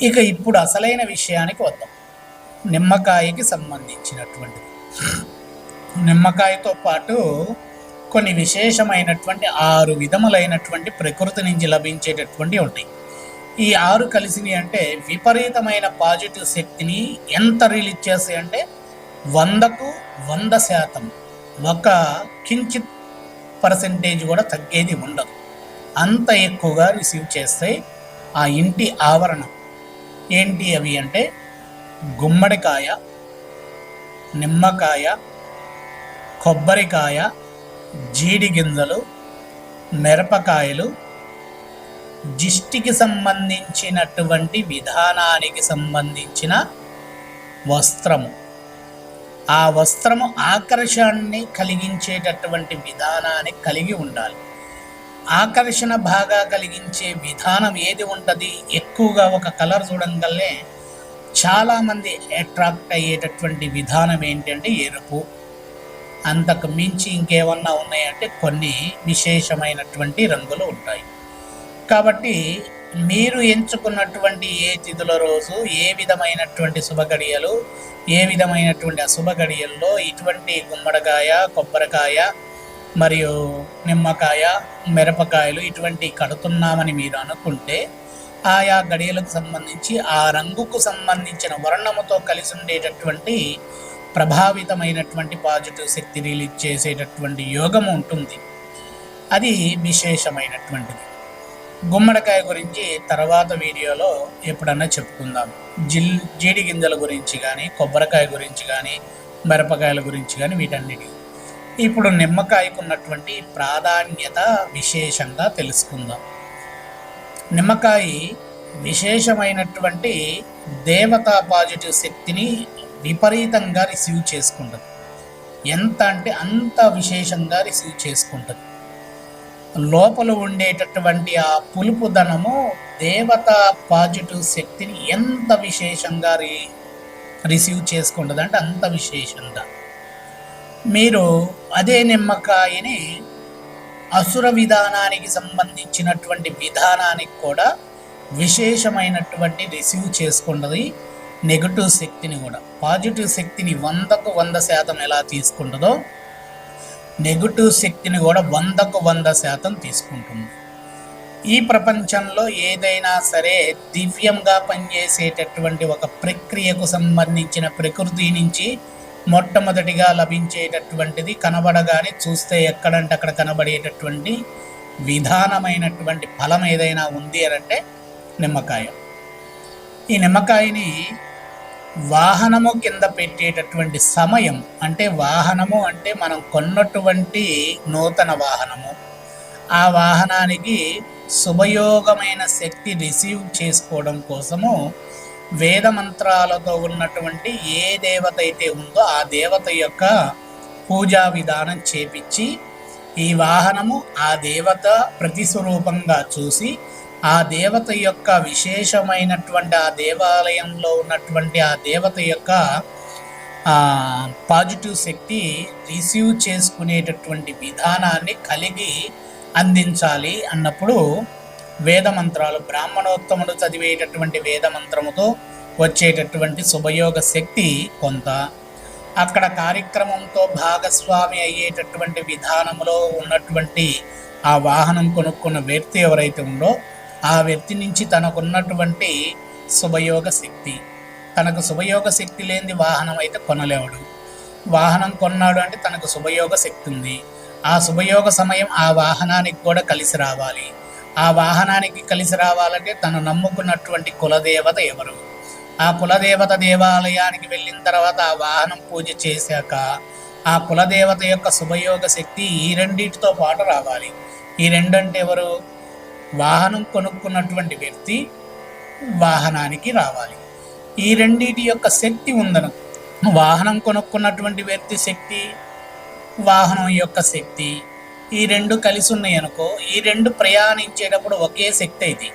ఇక ఇప్పుడు అసలైన విషయానికి వద్దాం. నిమ్మకాయకి సంబంధించినటువంటిది. నిమ్మకాయతో పాటు కొన్ని విశేషమైనటువంటి ఆరు విధములైనటువంటి ప్రకృతి నుంచి లభించేటటువంటి ఉంటాయి. ఈ ఆరు కలిసినవి అంటే విపరీతమైన పాజిటివ్ శక్తిని ఎంత రిలీజ్ చేస్తాయి అంటే వందకు వంద శాతం ఒక కించిత్ పర్సెంటేజ్ కూడా తగ్గేది ఉండదు. అంత ఎక్కువగా రిసీవ్ చేస్తాయి ఆ ఇంటి ఆవరణం ఏంటి అవి అంటే గుమ్మడికాయ నిమ్మకాయ కొబ్బరికాయ జీడి గింజలు మిరపకాయలు జిష్టికి సంబంధించినటువంటి విధానానికి సంబంధించిన వస్త్రము. ఆ వస్త్రము ఆకర్షణని కలిగించేటటువంటి విధానాన్ని కలిగి ఉండాలి. ఆకర్షణ బాగా కలిగించే విధానం ఏది ఉంటుంది? ఎక్కువగా ఒక కలర్ చూడంగానే చాలామంది అట్రాక్ట్ అయ్యేటటువంటి విధానం ఏంటంటే ఎరుపు. అంతకు మించి ఇంకేమన్నా ఉన్నాయంటే కొన్ని విశేషమైనటువంటి రంగులు ఉంటాయి. కాబట్టి మీరు ఎంచుకున్నటువంటి ఏ తిథుల రోజు ఏ విధమైనటువంటి శుభగడియలు ఏ విధమైనటువంటి అశుభ గడియల్లో ఇటువంటి గుమ్మడికాయ కొబ్బరికాయ మరియు నిమ్మకాయ మిరపకాయలు ఇటువంటి కడుతున్నామని మీరు అనుకుంటే ఆయా గడియలకు సంబంధించి ఆ రంగుకు సంబంధించిన వర్ణముతో కలిసి ఉండేటటువంటి ప్రభావితమైనటువంటి పాజిటివ్ శక్తి రిలీజ్ చేసేటటువంటి యోగము ఉంటుంది. అది విశేషమైనటువంటిది. గుమ్మడికాయ గురించి తర్వాత వీడియోలో ఎప్పుడన్నా చెప్పుకుందాం. జిల్ జీడి గింజల గురించి కానీ కొబ్బరికాయ గురించి కానీ మిరపకాయల గురించి కానీ వీటన్నిటి ఇప్పుడు నిమ్మకాయకున్నటువంటి ప్రాధాన్యత విశేషంగా తెలుసుకుందాం. నిమ్మకాయ విశేషమైనటువంటి దేవతా పాజిటివ్ శక్తిని విపరీతంగా రిసీవ్ చేసుకుంటుంది. ఎంత అంటే అంత విశేషంగా రిసీవ్ చేసుకుంటుంది. లోపల ఉండేటటువంటి ఆ పులుపు ధనము దేవతా పాజిటివ్ శక్తిని ఎంత విశేషంగా రి రిసీవ్ చేసుకుంటుంది అంటే అంత విశేషంగా. మీరు అదే నిమ్మకాయని అసుర విధానానికి సంబంధించినటువంటి విధానానికి కూడా విశేషమైనటువంటి రిసీవ్ చేసుకుంటుంది. నెగటివ్ శక్తిని కూడా. పాజిటివ్ శక్తిని వందకు వంద శాతం ఎలా తీసుకుంటుందో నెగటివ్ శక్తిని కూడా వందకు వంద శాతం తీసుకుంటుంది. ఈ ప్రపంచంలో ఏదైనా సరే దివ్యంగా పనిచేసేటటువంటి ఒక ప్రక్రియకు సంబంధించిన ప్రకృతి నుంచి మొట్టమొదటిగా లభించేటటువంటిది కనబడగానే చూస్తే ఎక్కడంటే అక్కడ కనబడేటటువంటి విధానమైనటువంటి ఫలం ఏదైనా ఉంది అని అంటే నిమ్మకాయ. ఈ నిమ్మకాయని వాహనము కింద పెట్టేటటువంటి సమయం అంటే వాహనము అంటే మనం కొన్నటువంటి నూతన వాహనము. ఆ వాహనానికి శుభయోగమైన శక్తి రిసీవ్ చేసుకోవడం కోసము వేద మంత్రాలతో ఉన్నటువంటి ఏ దేవత అయితే ఉందో ఆ దేవత యొక్క పూజా విధానం చేపించి ఈ వాహనము ఆ దేవత ప్రతిస్వరూపంగా చూసి ఆ దేవత యొక్క విశేషమైనటువంటి ఆ దేవాలయంలో ఉన్నటువంటి ఆ దేవత యొక్క పాజిటివ్ శక్తి రిసీవ్ చేసుకునేటటువంటి విధానాన్ని కలిగి అందించాలి అన్నప్పుడు వేద మంత్రాలు బ్రాహ్మణోత్తముడు చదివేటటువంటి వేద మంత్రముతో వచ్చేటటువంటి శుభయోగ శక్తి కొంత. అక్కడ కార్యక్రమంతో భాగస్వామి అయ్యేటటువంటి విధానంలో ఉన్నటువంటి ఆ వాహనం కొనుక్కున్న వ్యక్తి ఎవరైతే ఉందో ఆ వ్యక్తి నుంచి తనకున్నటువంటి శుభయోగ శక్తి. తనకు శుభయోగ శక్తి లేని వాహనం అయితే కొనలేవడు. వాహనం కొన్నాడు అంటే తనకు శుభయోగ శక్తి ఉంది. ఆ శుభయోగ సమయం ఆ వాహనానికి కూడా కలిసి రావాలి. ఆ వాహనానికి కలిసి రావాలంటే తను నమ్ముకున్నటువంటి కులదేవత ఎవరు? ఆ కులదేవత దేవాలయానికి వెళ్ళిన తర్వాత ఆ వాహనం పూజ చేశాక ఆ కులదేవత యొక్క శుభయోగ శక్తి ఈ రెండింటితో పాటు రావాలి. ఈ రెండంటే ఎవరు? వాహనం కొనుక్కున్నటువంటి వ్యక్తి వాహనానికి రావాలి. ఈ రెండింటి యొక్క శక్తి ఉందను. వాహనం కొనుక్కున్నటువంటి వ్యక్తి శక్తి వాహనం యొక్క శక్తి ఈ రెండు కలిసి ఉన్నాయి అనుకో ఈ రెండు ప్రయాణించేటప్పుడు ఒకే శక్తి అయితే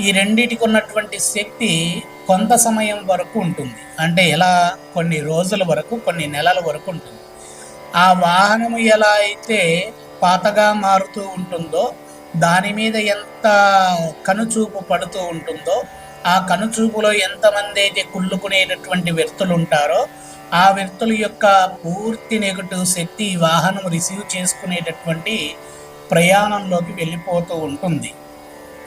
ఈ రెండిటికి ఉన్నటువంటి శక్తి కొంత సమయం వరకు ఉంటుంది. అంటే ఎలా? కొన్ని రోజుల వరకు కొన్ని నెలల వరకు ఉంటుంది. ఆ వాహనము ఎలా అయితే పాతగా మారుతూ ఉంటుందో దాని మీద ఎంత కనుచూపు పడుతూ ఉంటుందో ఆ కనుచూపులో ఎంతమంది అయితే కుళ్ళుకునేటటువంటి వ్యక్తులు ఉంటారో ఆ వ్యక్తుల యొక్క పూర్తి నెగటివ్ శక్తి ఈ వాహనం రిసీవ్ చేసుకునేటటువంటి ప్రయాణంలోకి వెళ్ళిపోతూ ఉంటుంది.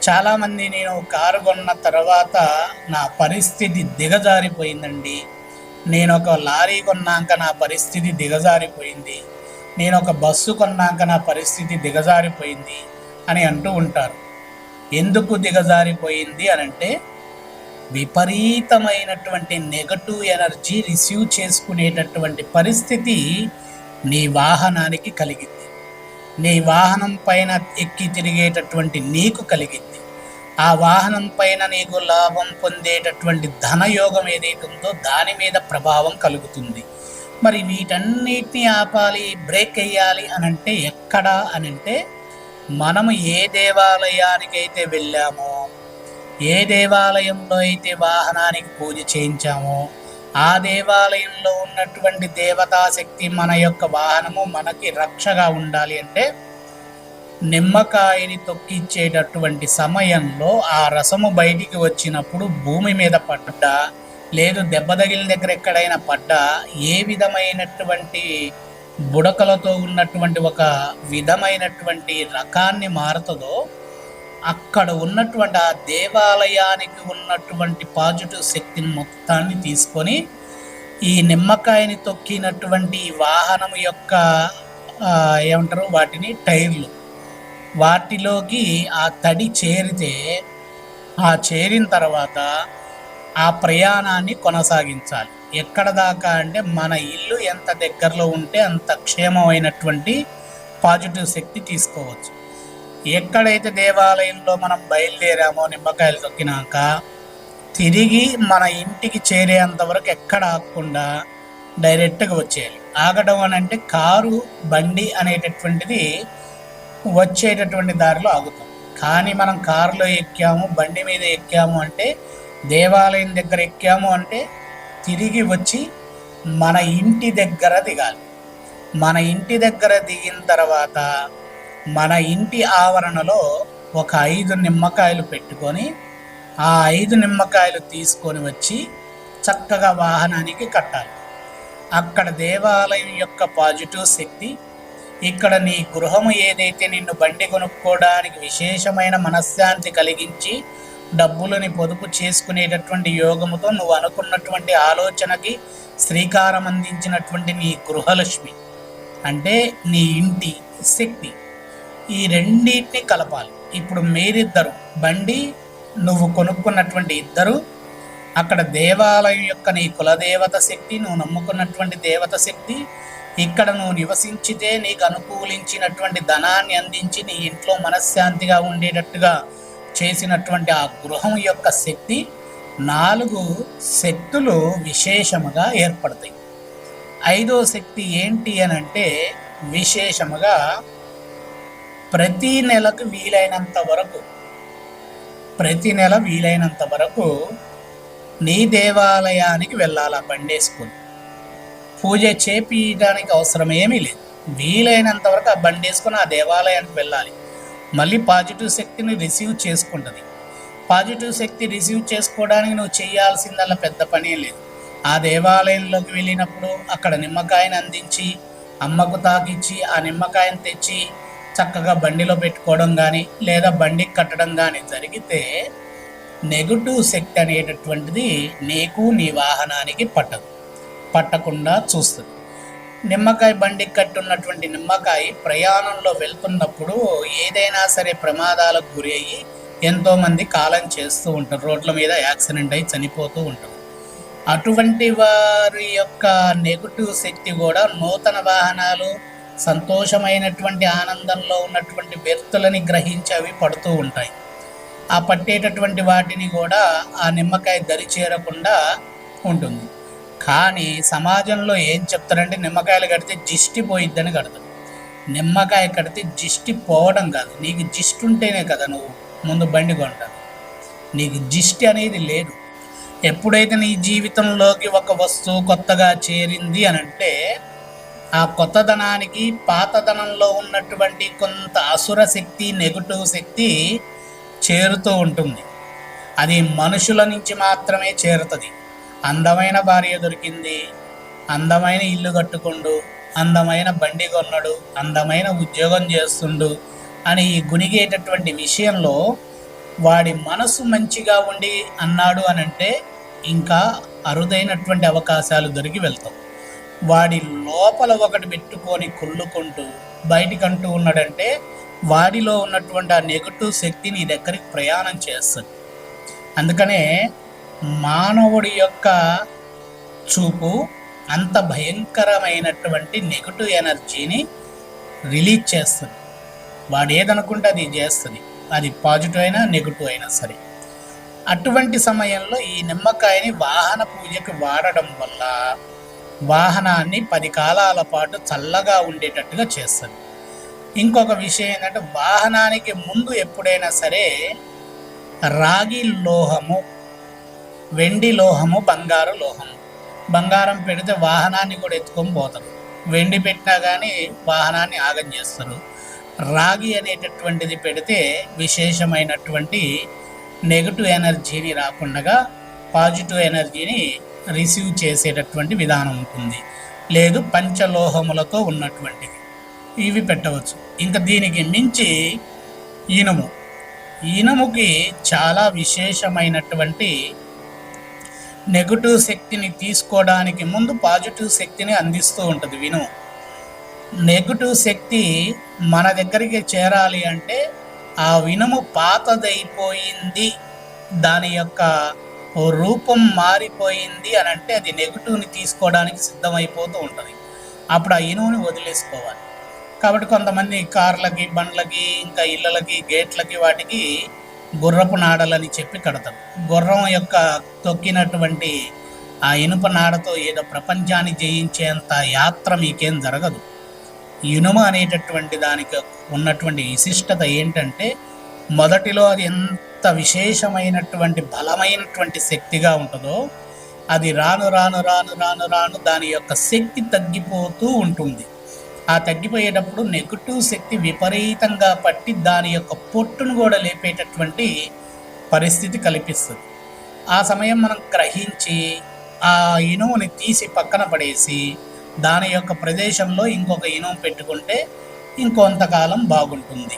చాలామంది నేను కారు కొన్న తర్వాత నా పరిస్థితి దిగజారిపోయిందండి. నేను ఒక లారీ కొన్నాక నా పరిస్థితి దిగజారిపోయింది. నేను ఒక బస్సు కొన్నాక నా పరిస్థితి దిగజారిపోయింది అని అంటూ ఉంటారు. ఎందుకు దిగజారిపోయింది అని అంటే విపరీతమైనటువంటి నెగటివ్ ఎనర్జీ రిసీవ్ చేసుకునేటటువంటి పరిస్థితి నీ వాహనానికి కలిగింది. నీ వాహనం పైన ఎక్కి తిరిగేటటువంటి నీకు కలిగింది. ఆ వాహనం పైన నీకు లాభం పొందేటటువంటి ధనయోగం ఏదైతే ఉందో దాని మీద ప్రభావం కలుగుతుంది. మరి వీటన్నిటిని ఆపాలి బ్రేక్ వేయాలి అని అంటే ఎక్కడ అని అంటే మనము ఏ దేవాలయానికైతే వెళ్ళామో ఏ దేవాలయంలో అయితే వాహనానికి పూజ చేయించామో ఆ దేవాలయంలో ఉన్నటువంటి దేవతాశక్తి మన యొక్క వాహనము మనకి రక్షగా ఉండాలి అంటే నిమ్మకాయని తొక్కిచ్చేటటువంటి సమయంలో ఆ రసము బయటికి వచ్చినప్పుడు భూమి మీద పడ్డా లేదు దెబ్బ తగిలిన దగ్గర ఎక్కడైనా పడ్డా ఏ విధమైనటువంటి బుడకలతో ఉన్నటువంటి ఒక విధమైనటువంటి రకాన్ని మారుతుందో అక్కడ ఉన్నటువంటి ఆ దేవాలయానికి ఉన్నటువంటి పాజిటివ్ శక్తిని మొత్తాన్ని తీసుకొని ఈ నిమ్మకాయని తొక్కినటువంటి వాహనం యొక్క ఏమంటారు వాటిని టైర్లు. వాటిలోకి ఆ తడి చేరితే ఆ చేరిన తర్వాత ఆ ప్రయాణాన్ని కొనసాగించాలి. ఎక్కడ దాకా అంటే మన ఇల్లు ఎంత దగ్గరలో ఉంటే అంత క్షేమమైనటువంటి పాజిటివ్ శక్తి తీసుకోవచ్చు. ఎక్కడైతే దేవాలయంలో మనం బయలుదేరామో నిమ్మకాయలు తొక్కినాక తిరిగి మన ఇంటికి చేరేంత వరకు ఎక్కడ ఆగకుండా డైరెక్ట్గా వచ్చేయాలి. ఆగడం అని అంటే కారు బండి అనేటటువంటిది వచ్చేటటువంటి దారిలో ఆగుతాం. కానీ మనం కారులో ఎక్కాము బండి మీద ఎక్కాము అంటే దేవాలయం దగ్గర ఎక్కాము అంటే తిరిగి వచ్చి మన ఇంటి దగ్గర దిగాలి. మన ఇంటి దగ్గర దిగిన తర్వాత మన ఇంటి ఆవరణలో ఒక ఐదు నిమ్మకాయలు పెట్టుకొని ఆ ఐదు నిమ్మకాయలు తీసుకొని వచ్చి చక్కగా వాహనానికి కట్టాలి. అక్కడ దేవాలయం యొక్క పాజిటివ్ శక్తి ఇక్కడ నీ గృహము ఏదైతే నిన్ను బండి కొనుక్కోవడానికి విశేషమైన మనశ్శాంతి కలిగించి డబ్బులని పొదుపు చేసుకునేటటువంటి యోగముతో నువ్వు అనుకున్నటువంటి ఆలోచనకి శ్రీకారం అందించినటువంటి నీ గృహలక్ష్మి. అంటే నీ ఇంటి శక్తి. ఈ రెండింటిని కలపాలి. ఇప్పుడు మీరిద్దరు బండి నువ్వు కొనుక్కున్నటువంటి ఇద్దరు అక్కడ దేవాలయం యొక్క నీ కులదేవత శక్తి నువ్వు నమ్ముకున్నటువంటి దేవత శక్తి ఇక్కడ నువ్వు నివసించితే నీకు అనుకూలించినటువంటి ధనాన్ని అందించి నీ ఇంట్లో మనశ్శాంతిగా ఉండేటట్టుగా చేసినటువంటి ఆ గృహం యొక్క శక్తి నాలుగు శక్తులు విశేషముగా ఏర్పడతాయి. ఐదో శక్తి ఏంటి అని అంటే విశేషముగా ప్రతి నెలకు వీలైనంత వరకు ప్రతి నెల వీలైనంత వరకు నీ దేవాలయానికి వెళ్ళాలా బండేసుకొని పూజ చేపించడానికి అవసరం ఏమీ లేదు. వీలైనంత వరకు ఆ బండి ఆ దేవాలయానికి వెళ్ళాలి. మళ్ళీ పాజిటివ్ శక్తిని రిసీవ్ చేసుకుంటుంది. పాజిటివ్ శక్తి రిసీవ్ చేసుకోవడానికి నువ్వు చేయాల్సిందల్లా పెద్ద పని లేదు. ఆ దేవాలయంలోకి వెళ్ళినప్పుడు అక్కడ నిమ్మకాయని అందించి అమ్మకు తాకిచ్చి ఆ నిమ్మకాయని తెచ్చి చక్కగా బండిలో పెట్టుకోవడం కానీ లేదా బండికి కట్టడం కానీ జరిగితే నెగటివ్ శక్తి అనేటటువంటిది నీకు నీ వాహనానికి పట్టదు. పట్టకుండా చూస్తుంది. నిమ్మకాయ బండికి కట్టున్నటువంటి నిమ్మకాయ ప్రయాణంలో వెళ్తున్నప్పుడు ఏదైనా సరే ప్రమాదాలకు గురి అయ్యి ఎంతోమంది కాలం చేస్తూ ఉంటారు. రోడ్ల మీద యాక్సిడెంట్ అయి చనిపోతూ ఉంటారు. అటువంటి వారి యొక్క నెగటివ్ శక్తి కూడా నూతన వాహనాలు సంతోషమైనటువంటి ఆనందంలో ఉన్నటువంటి బెర్తులని గ్రహించి అవి పడుతూ ఉంటాయి. ఆ పట్టేటటువంటి వాటిని కూడా ఆ నిమ్మకాయ దరి చేరకుండా ఉంటుంది. కానీ సమాజంలో ఏం చెప్తారంటే నిమ్మకాయలు కడితే జిష్టి పోయిద్దని కడతారు. నిమ్మకాయ కడితే జిష్టి పోవడం కాదు. నీకు జిష్టి ఉంటేనే కదా నువ్వు ముందు బండి కొంటావు. నీకు జిష్టి అనేది లేదు. ఎప్పుడైతే నీ జీవితంలోకి ఒక వస్తువు కొత్తగా చేరింది అని అంటే ఆ కొత్తదనానికి పాతదనంలో ఉన్నటువంటి కొంత అసుర శక్తి నెగటివ్ శక్తి చేరుతూ ఉంటుంది. అది మనుషుల నుంచి మాత్రమే చేరుతుంది. అందమైన భార్య దొరికింది అందమైన ఇల్లు కట్టుకుండు అందమైన బండి కొన్నాడు అందమైన ఉద్యోగం చేస్తుండు అని ఈ గునిగేటటువంటి విషయంలో వాడి మనసు మంచిగా ఉండి అన్నాడు అని అంటే ఇంకా అరుదైనటువంటి అవకాశాలు దొరికి వెళ్తాం వాడి లోపల ఒకటి పెట్టుకొని కుళ్ళుకుంటూ బయటికంటూ ఉన్నాడంటే వాడిలో ఉన్నటువంటి ఆ నెగటివ్ శక్తి నీ దగ్గరికి ప్రయాణం చేస్తుంది. అందుకనే మానవుడి యొక్క చూపు అంత భయంకరమైనటువంటి నెగటివ్ ఎనర్జీని రిలీజ్ చేస్తుంది. వాడు ఏదనుకుంటే అది చేస్తుంది. అది పాజిటివ్ అయినా నెగిటివ్ అయినా సరే. అటువంటి సమయంలో ఈ నిమ్మకాయని వాహన పూజకి వాడడం వల్ల వాహనాన్ని పది కాలాల పాటు చల్లగా ఉండేటట్టుగా చేస్తుంది ఇంకొక విషయం ఏంటంటే వాహనానికి ముందు ఎప్పుడైనా సరే రాగి లోహము వెండి లోహము బంగారు లోహము. బంగారం పెడితే వాహనాన్ని కూడా ఎత్తుకొని పోతారు. వెండి పెట్టినా కానీ వాహనాన్ని ఆగం చేస్తారు. రాగి అనేటటువంటిది పెడితే విశేషమైనటువంటి నెగటివ్ ఎనర్జీని రాకుండా పాజిటివ్ ఎనర్జీని రిసీవ్ చేసేటటువంటి విధానం ఉంటుంది. లేదు పంచలోహములతో ఉన్నటువంటిది. ఇవి పెట్టవచ్చు. ఇంకా దీనికి మించి ఇనుము ఇనుముకి చాలా విశేషమైనటువంటి నెగటివ్ శక్తిని తీసుకోవడానికి ముందు పాజిటివ్ శక్తిని అందిస్తూ ఉంటుంది వినుము. నెగటివ్ శక్తి మన దగ్గరికి చేరాలి అంటే ఆ వినుము పాతదైపోయింది. దాని యొక్క రూపం మారిపోయింది అని అంటే అది నెగిటివ్ని తీసుకోవడానికి సిద్ధమైపోతూ ఉంటుంది. అప్పుడు ఆ ఇనువుని వదిలేసుకోవాలి. కాబట్టి కొంతమంది కార్లకి బండ్లకి ఇంకా ఇళ్ళలకి గేట్లకి వాటికి గుర్రపు నాడలని చెప్పి కడతారు గుర్రం యొక్క తొక్కినటువంటి ఆ ఇనుప నాడతో ఏదో ప్రపంచాన్ని జయించేంత యాత్ర మీకేం జరగదు. ఇనుమ అనేటటువంటి దానికి ఉన్నటువంటి విశిష్టత ఏంటంటే మొదటిలో అది ఎంత విశేషమైనటువంటి బలమైనటువంటి శక్తిగా ఉంటుందో అది రాను రాను రాను రాను రాను దాని యొక్క శక్తి తగ్గిపోతూ ఉంటుంది. ఆ తగ్గిపోయేటప్పుడు నెగటివ్ శక్తి విపరీతంగా పట్టి దాని యొక్క పొట్టును కూడా లేపేటటువంటి పరిస్థితి కల్పిస్తుంది. ఆ సమయం మనం గ్రహించి ఆ ఇనుముని తీసి పక్కన పడేసి దాని యొక్క ప్రదేశంలో ఇంకొక ఇనుము పెట్టుకుంటే ఇంకొంతకాలం బాగుంటుంది.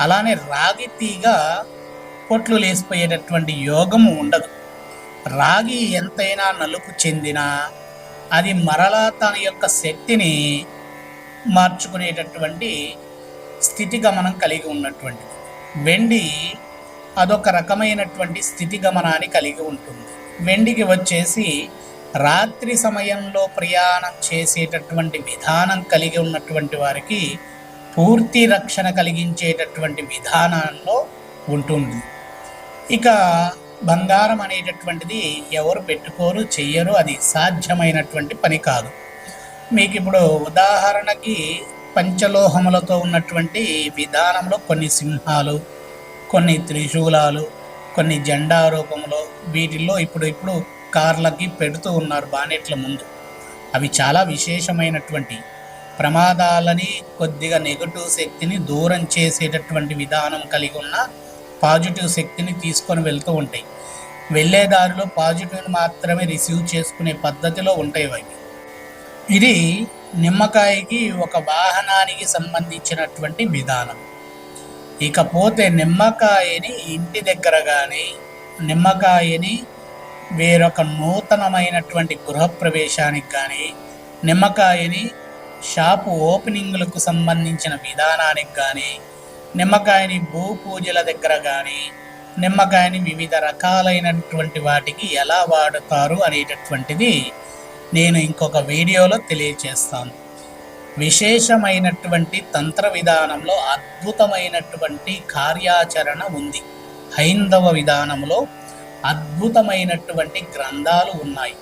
అలానే రాగి తీగ పొట్లు లేసిపోయేటటువంటి యోగము ఉండదు. రాగి ఎంతైనా నలుపు చెందినా అది మరలా తన యొక్క శక్తిని మార్చుకునేటటువంటి స్థితి గమనం కలిగి ఉన్నటువంటిది. వెండి అదొక రకమైనటువంటి స్థితి గమనాన్ని కలిగి ఉంటుంది. వెండికి వచ్చేసి రాత్రి సమయంలో ప్రయాణం చేసేటటువంటి విధానం కలిగి ఉన్నటువంటి వారికి పూర్తి రక్షణ కలిగించేటటువంటి విధానంలో ఉంటుంది ఇక బంగారం అనేటటువంటిది ఎవరు పెట్టుకోరు చెయ్యరు అది సాధ్యమైనటువంటి పని కాదు. మీకు ఇప్పుడు ఉదాహరణకి పంచలోహములతో ఉన్నటువంటి విధానంలో కొన్ని సింహాలు కొన్ని త్రిశూలాలు కొన్ని జెండా రూపంలో వీటిల్లో ఇప్పుడు ఇప్పుడు కార్లకి పెడుతూ ఉన్నారు బానెట్ల ముందు. అవి చాలా విశేషమైనటువంటి ప్రమాదాలని కొద్దిగా నెగటివ్ శక్తిని దూరం చేసేటటువంటి విధానం కలిగి ఉన్న పాజిటివ్ శక్తిని తీసుకొని వెళ్తూ ఉంటాయి. వెళ్ళే దారిలో పాజిటివ్ని మాత్రమే రిసీవ్ చేసుకునే పద్ధతిలో ఉంటాయి అవి. ఇది నిమ్మకాయకి ఒక వాహనానికి సంబంధించినటువంటి విధానం. ఇకపోతే నిమ్మకాయని ఇంటి దగ్గర కానీ నిమ్మకాయని వేరొక నూతనమైనటువంటి గృహప్రవేశానికి కానీ నిమ్మకాయని షాపు ఓపెనింగ్లకు సంబంధించిన విధానానికి కానీ నిమ్మకాయని భూ పూజల దగ్గర కానీ నిమ్మకాయని వివిధ రకాలైనటువంటి వాటికి ఎలా వాడుతారు అనేటటువంటిది నేను ఇంకొక వీడియోలో తెలియచేస్తాను. విశేషమైనటువంటి తంత్ర విధానంలో అద్భుతమైనటువంటి కార్యాచరణ ఉంది. హైందవ విధానంలో అద్భుతమైనటువంటి గ్రంథాలు ఉన్నాయి.